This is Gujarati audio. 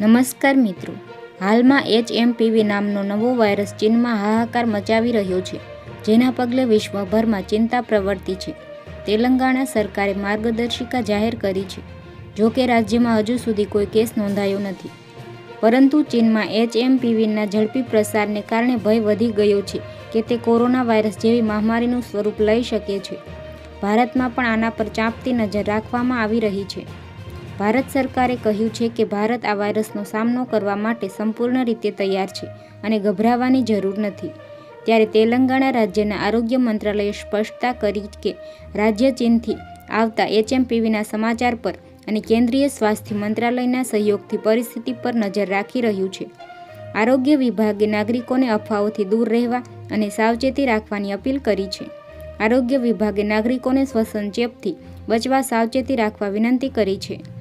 નમસ્કાર મિત્રો. હાલમાં એચ એમપીવી નામનો નવો વાયરસ ચીનમાં હાહાકાર મચાવી રહ્યો છે, જેના પગલે વિશ્વભરમાં ચિંતા પ્રવર્તી છે. તેલંગાણા સરકારે માર્ગદર્શિકા જાહેર કરી છે, જો કે રાજ્યમાં હજુ સુધી કોઈ કેસ નોંધાયો નથી. પરંતુ ચીનમાં એચ એમપીવીના ઝડપી પ્રસારને કારણે ભય વધી ગયો છે કે તે કોરોના વાયરસ જેવી મહામારીનું સ્વરૂપ લઈ શકે છે. ભારતમાં પણ આના પર ચાંપતી નજર રાખવામાં આવી રહી છે. ભારત સરકારે કહ્યું છે કે ભારત આ વાયરસનો સામનો કરવા માટે સંપૂર્ણ રીતે તૈયાર છે અને ગભરાવાની જરૂર નથી. ત્યારે તેલંગાણા રાજ્યના આરોગ્ય મંત્રાલયે સ્પષ્ટતા કરી કે રાજ્ય ચીનથી આવતા એચએમપીવીના સમાચાર પર અને કેન્દ્રીય સ્વાસ્થ્ય મંત્રાલયના સહયોગથી પરિસ્થિતિ પર નજર રાખી રહ્યું છે. આરોગ્ય વિભાગે નાગરિકોને અફવાઓથી દૂર રહેવા અને સાવચેતી રાખવાની અપીલ કરી છે. આરોગ્ય વિભાગે નાગરિકોને શ્વસન ચેપથી બચવા સાવચેતી રાખવા વિનંતી કરી છે.